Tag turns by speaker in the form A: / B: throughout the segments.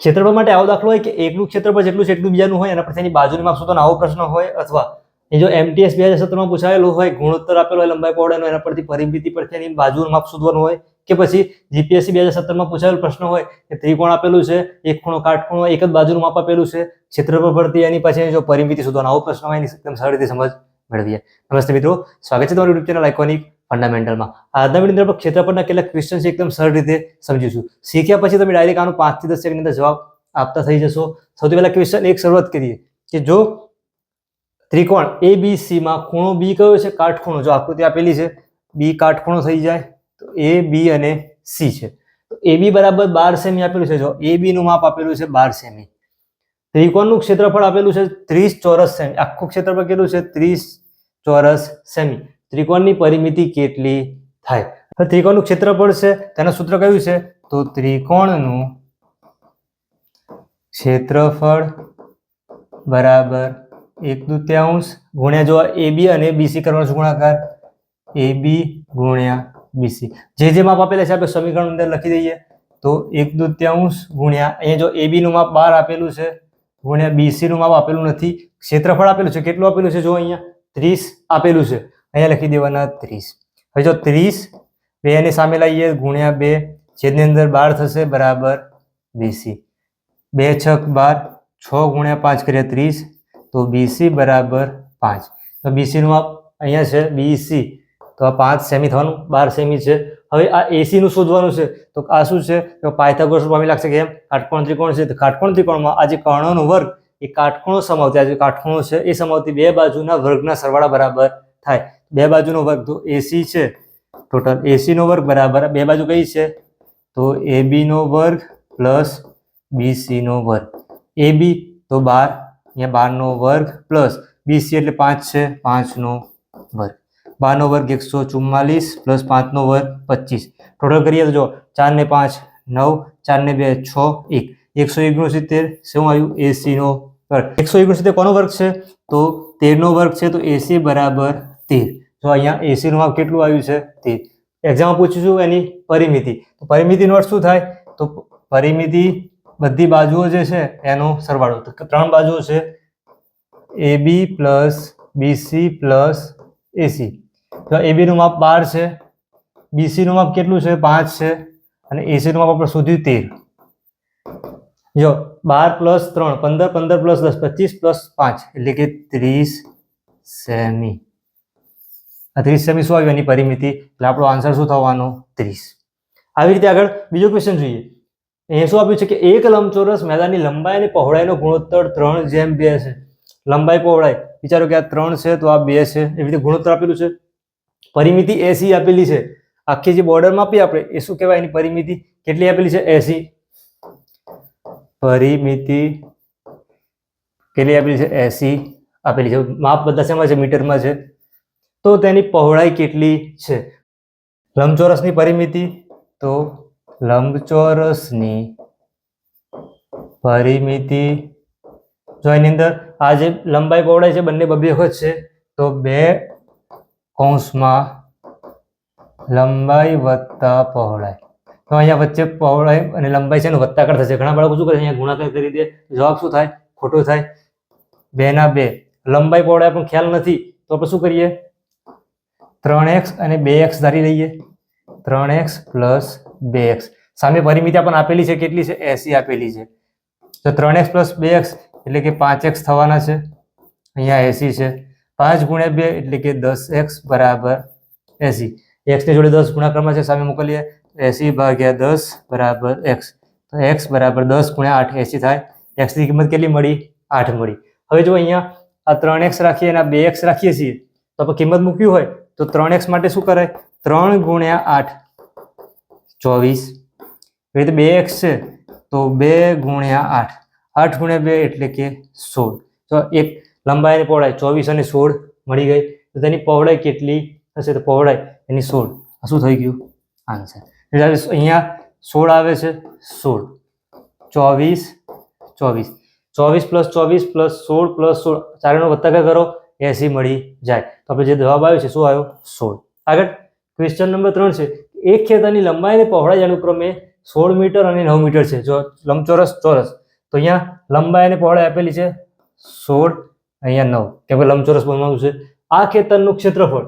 A: ક્ષેત્રફળ માટે આવો દાખલો હોય કે એકનું ક્ષેત્રફળ જેટલું છે એટલું બીજાનું હોય, એના પરથી એની બાજુની માપશો તો આવો પ્રશ્ન હોય અથવા એ જો એમટીએસ બે હજાર સત્તરમાં પૂછાયેલું હોય, ગુણોત્તર આપેલો હોય, લંબાઈ પહોળાનો એના પરથી પરિમિતિ પરથી એની બાજુનું માપ શોધવાનું હોય કે પછી જીપીએસસી બે હજાર સત્તરમાં પૂછાયેલો પ્રશ્ન હોય કે ત્રિકોણ આપેલું છે, એક ખૂણો કાટખૂણો એક જ બાજુનું માપ આપેલું છે, ક્ષેત્રફળ પરથી એની પછી જો પરિમિતિ શોધવાનો આવો પ્રશ્ન હોય, એની એકદમ સરળ રીતે સમજ મેળવીએ. નમસ્તે મિત્રો, સ્વાગત છે તમારું યુટ્યુબ ચેનલ આઇકોનિક ફંડામેન્ટલમાં આજના વીડિયો આપણે ક્ષેત્રફળના કેટલાક ક્વેશ્ચન એકદમ સરળ રીતે સમજીશું શીખ્યા પછી તમે ડાયરેક્ટ આનું પાંચથી દસ સેકન્ડની અંદર જવાબ આપતા થઈ જશો. સૌથી પહેલા ક્વેશ્ચન એક શરૂઆત કરીએ કે જો ત્રિકોણ એ બી સીમાં ખૂણો બી કયો છે? કાટખૂણો. જો આકૃતિ આપેલી છે બી કાટખૂણો થઈ જાય, તો એ બી અને સી છે. તો એ બી બરાબર બાર સેમી આપેલું છે. જો એ બી નું માપ આપેલું છે બાર સેમી. ત્રિકોણનું ક્ષેત્રફળ આપેલું છે ત્રીસ ચોરસ સેમી. આખું ક્ષેત્રફળ કેટલું છે? ત્રીસ ચોરસ સેમી. ત્રિકોણની પરિમિતિ કેટલી થાય? ત્રિકોણનું ક્ષેત્રફળ છે, તેનું સૂત્ર કયું છે? તો ત્રિકોણનું ક્ષેત્રફળ બરાબર એક દૂત્યાંશ ગુણ્યા જો એ બી અને બીસી કરવાનો ગુણાકાર એ બી ગુણ્યા બીસી જે જે માપ આપેલા છે, આપણે સમીકરણ અંદર લખી દઈએ. તો એક દૂત્યાંશ ગુણ્યા અહીંયા જો એ નું માપ બાર આપેલું છે, ગુણ્યા બીસી નું માપ આપેલું નથી, ક્ષેત્રફળ આપેલું છે, કેટલું આપેલું છે જો અહીંયા? ત્રીસ આપેલું છે. અહીંયા લખી દેવાના ત્રીસ. હવે જો ત્રીસ, બે એની સામે લાવીએ, ગુણ્યા બે જેની અંદર બાર થશે, બરાબર બીસી. બે છક બાર, છ ગુણ્યા પાંચ કરીએ ત્રીસ, તો બીસી બરાબર પાંચ. તો બીસીનું આ અહીંયા છે, બીસી. તો આ પાંચ સેમી થવાનું, બાર સેમી છે. હવે આ એસીનું શોધવાનું છે, તો આ શું છે? તો પાયથાગોરસ પામી લાગશે કે કાટકોણ ત્રિકોણ છે? તો કાટકોણ ત્રિકોણમાં આ જે કર્ણનો વર્ગ, એ કાટકોણો સમાવતી, આ જે કાટખૂણો છે, એ સમાવતી બે બાજુના વર્ગના સરવાળા બરાબર થાય. બે બાજુનો વર્ગ તો એસી છે. ટોટલ એસી નો વર્ગ બરાબર બે બાજુ કઈ છે? તો એ બી નો વર્ગ પ્લસ બીસી નો વર્ગ. એ બી તો બાર, અહીંયા બારનો વર્ગ પ્લસ બીસી એટલે પાંચ છે, પાંચનો વર્ગ. બારનો વર્ગ એકસો ચુમ્માલીસ પ્લસ પાંચનો વર્ગ પચીસ. ટોટલ કરીએ તો જો ચાર ને પાંચ નવ, ચાર ને બે છ, એક. એકસો ઓગણસિત્તેર, શું આવ્યું? એસીનો વર્ગ. એકસો ઓગણસિત્તેર કોનો વર્ગ છે? તો તેરનો વર્ગ છે, તો એસી બરાબર તેર. તો અહીંયા એસીનું માપ કેટલું આવ્યું છે? તે એક્ઝામમાં પૂછીશું એની પરિમિતિ. તો પરિમિતિનો અર્થ શું થાય? તો પરિમિતિ બધી બાજુઓ જે છે એનો સરવાળો. તો ત્રણ બાજુઓ છે. A B plus BC plus AC તો એ બીનું માપ બાર છે. બીસીનું માપ કેટલું છે? પાંચ છે. અને એસીનું માપ આપણે શોધ્યું તેર. જો બાર પ્લસ ત્રણ, પંદર પંદર પ્લસ દસ, પચીસ પ્લસ પાંચ. એટલે કે ત્રીસ સેમી. આ ત્રીસ સેમી શું આવ્યું એની પરિમિતિ? એટલે આપણો આન્સર શું થવાનો? ત્રીસ. આવી રીતે આગળ બીજો ક્વેશ્ચન જોઈએ. અહીંયા શું આપ્યું છે કે એક લંબચોરસ મેદાનની લંબાઈ અને પહોળાઈનો ગુણોત્તર ત્રણ જેમ બે છે. લંબાઈ પહોળાઈ. વિચારો કે આ ત્રણ છે તો આ બે છે. એવી રીતે ગુણોત્તર આપેલું છે. પરિમિતિ એસી આપેલી છે. આખી જે બોર્ડરમાં આપી આપણે, એ શું કહેવાય? એની પરિમિતિ કેટલી આપેલી છે? એસી. પરિમિતિ કેટલી આપેલી છે? એસી આપેલી છે. માપ બધા શેમાં છે? મીટરમાં છે. તો તેની પહોળાઈ કેટલી છે? લંબચોરસની પરિમિતિ? તો લંબચોરસની પરિમિતિ, જો એની અંદર આ જે લંબાઈ પહોળાઈ છે, બંને બબે વખત છે, તો બે કૌંસમાં લંબાઈ વત્તા પહોળાઈ. તો અહીંયા વચ્ચે પહોળાઈ અને લંબાઈ છે એનો વત્તાકાર થશે. ઘણા બાળકો શું કરે અહીંયા ગુણાકાર કરી દે. જવાબ શું થાય? ખોટો થાય. બે ના બે. લંબાઈ પહોળાઈ પણ ખ્યાલ નથી. તો આપણે શું કરીએ? ત્રણ એક્સ અને બે એક્સ ધારી લઈએ. ત્રણ એક્સ પ્લસ બે એક્સ સામે પરિમિતિ પણ આપેલી છે, કેટલી છે? એસી આપેલી છે. તો ત્રણ એક્સ પ્લસ બે એક્સ એટલે કે પાંચ એક્સ થવાના છે. અહીંયા એસી છે. પાંચ ગુણ્યા બે એટલે કે દસ એક્સ બરાબર એસી. એક્સની જોડે દસ ગુણાકારમાં છે, સામે મોકલીએ. એસી ભાગ્યા દસ બરાબર એક્સ તો એક્સ બરાબર દસ ગુણ્યા આઠ એસી થાય. એક્સની કિંમત કેટલી મળી? આઠ મળી. હવે જો અહીંયા આ ત્રણ એક્સ રાખીએ અને આ બે એક્સ રાખીએ છીએ, તો આપણે કિંમત મૂક્યું હોય તો ત્રણ એક્સ માટે શું કરાય? ત્રણ ગુણ્યા આઠ, ચોવીસ. એવી રીતે બે એક્સ છે, તો બે ગુણ્યા આઠ. આઠ ગુણ્યા બે એટલે કે સોળ. તો એક લંબાઈ અને પહોળાઈ ચોવીસ અને સોળ મળી ગઈ. તો તેની પહોળાઈ કેટલી હશે? તો પહોળાઈ એની સોળ. શું થઈ ગયું? આન્સર. એટલે અહીંયા સોળ આવે છે, સોળ. ચોવીસ ચોવીસ. ચોવીસ પ્લસ ચોવીસ પ્લસ સોળ પ્લસ સોળ. ચારેનો વત્તા કરો? એસી મળી જાય. તો આપણે જે જવાબ આવ્યો છે, શું આવ્યો? સોળ. આગળ ક્વેશ્ચન નંબર ત્રણ છે. એક ખેતરની લંબાઈ અને પહોળાઈ અનુક્રમે સોળ મીટર અને નવ મીટર છે. જો લંબચોરસ, ચોરસ. તો અહીંયા લંબાઈ અને પહોળાઈ આપેલી છે સોળ, અહીંયા નવ. કેમ કે લંબચોરસ બનવાનું છે. આ ખેતરનું ક્ષેત્રફળ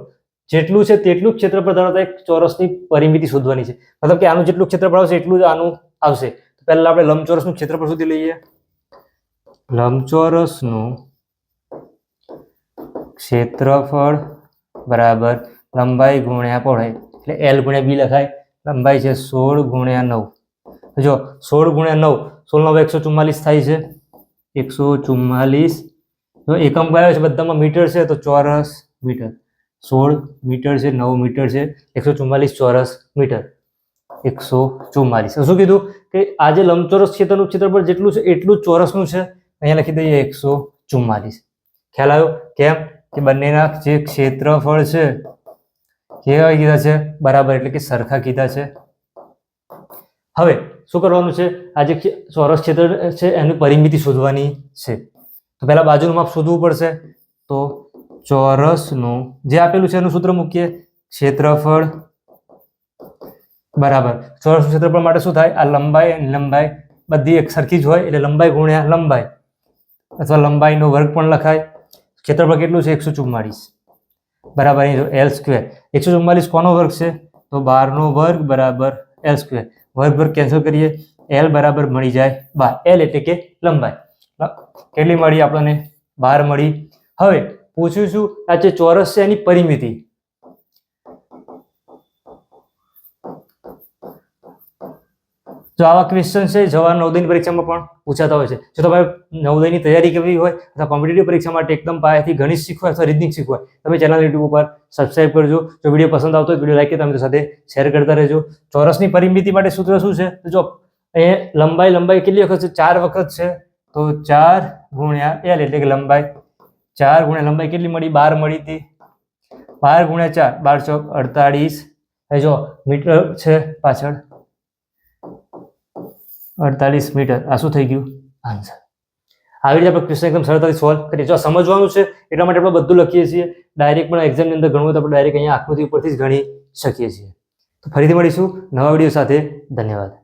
A: જેટલું છે તેટલું ક્ષેત્રફળ ધરાવતા એક ચોરસની પરિમિતિ શોધવાની છે. મતલબ કે આનું જેટલું ક્ષેત્રફળ આવશે એટલું જ આનું આવશે. પહેલા આપણે લંબચોરસનું ક્ષેત્રફળ શોધી લઈએ. લંબચોરસનું ક્ષેત્રફળ બરાબર લંબાઈ ગુણ્યા પહોળાઈ, એટલે એલ ગુણ્યા બી લખાય. લંબાઈ છે સોળ ગુણ્યા નવ. જો સોળ ગુણ્યા નવ, સોળ નવ એકસો ચુમ્માલીસ થાય છે. એકસો ચુમ્માલીસ. જો એકમ કયો છે, બધામાં મીટર છે, તો ચોરસ મીટર. સોળ મીટર છે, નવ મીટર છે, એકસો ચુમ્માલીસ ચોરસ મીટર. એકસો ચુમ્માલીસ. શું કીધું? કે આ જે લંબચોરસ ક્ષેત્રનું ક્ષેત્રફળ જેટલું છે, એટલું ચોરસનું છે. અહીંયા લખી દઈએ એકસો ચુમ્માલીસ. ખ્યાલ આવ્યો? કેમ? કે બંનેના જે ક્ષેત્રફળ છે કેવા કીધા છે? બરાબર, એટલે કે સરખા કીધા છે. હવે, શું કરવાનું છે? આ જે ચોરસ ક્ષેત્ર છે, એની પરિમિતિ શોધવાની છે. તો પહેલાં બાજુનું માપ શોધવું પડશે. તો ચોરસનું, જે આપેલું છે, એનું સૂત્ર મૂકીએ. ક્ષેત્રફળ, બરાબર. ચોરસ ક્ષેત્રફળ માટે શું થાય? આ લંબાઈ અને લંબાઈ બધી એક સરખી જ હોય, એટલે લંબાઈ ગુણ્યા લંબાઈ. અથવા લંબાઈનો વર્ગ પણ લખાય. ક્ષેત્રફળ કેટલું છે? એકસો ચુમ્માળીસ. બરાબર, અહીં જો એલ સ્ક્વેર એકસો ચુમ્માલીસ કોનો વર્ગ છે? તો બારનો વર્ગ બરાબર એલ સ્ક્વેર વર્ગ વર્ગ કેન્સલ કરીએ. એલ બરાબર મળી જાય બાર. એલ એટલે કે લંબાઈ. કેટલી મળી આપણને? બાર મળી. હવે પૂછ્યું આ જે ચોરસ છે એની પરિમિતિ. જો આવા ક્વેશ્ચન છે જવા નવોદયની પરીક્ષામાં પણ પૂછાતા હોય છે. જો તમારે નવોદયની તૈયારી કરવી હોય અથવા કોમ્પિટેટિવ પરીક્ષા માટે એકદમ પાયાથી ગણિત શીખવું અથવા રીઝનિંગ શીખવું તમે ચેનલ યુટ્યુબ ઉપર સબસ્ક્રાઇબ કરજો. જો વીડિયો પસંદ આવતો હોય વીડિયો લાઈક કરી તમારી સાથે શેર કરતા રહેજો. ચોરસની પરિમિતિ માટે સૂત્ર શું છે? તો જો અહીંયા લંબાઈ લંબાઈ કેટલી વખત છે? ચાર વખત છે. તો ચાર ગુણ્યા એલ એટલે કે લંબાઈ ચાર ગુણ્યા લંબાઈ કેટલી મળી? બાર મળી હતી. બાર ગુણ્યા ચાર બાર ચોક અડતાળીસ જો મીટર છે પાછળ. અડતાલીસ મીટર. આ શું થઈ ગયું? આન્સર આવી રીતે આપણે ક્વેશ્ચન એકદમ સરળતાથી સોલ્વ કરીએ. જો સમજવાનું છે, એટલા માટે આપણે બધું લખીએ છીએ. ડાયરેક્ટ પણ એક્ઝામની અંદર ઘણું તો આપણે ડાયરેક્ટ અહીંયા આકૃતિ ઉપરથી જ ગણી શકીએ છીએ. તો ફરીથી મળીશું નવા વીડિયો સાથે. ધન્યવાદ.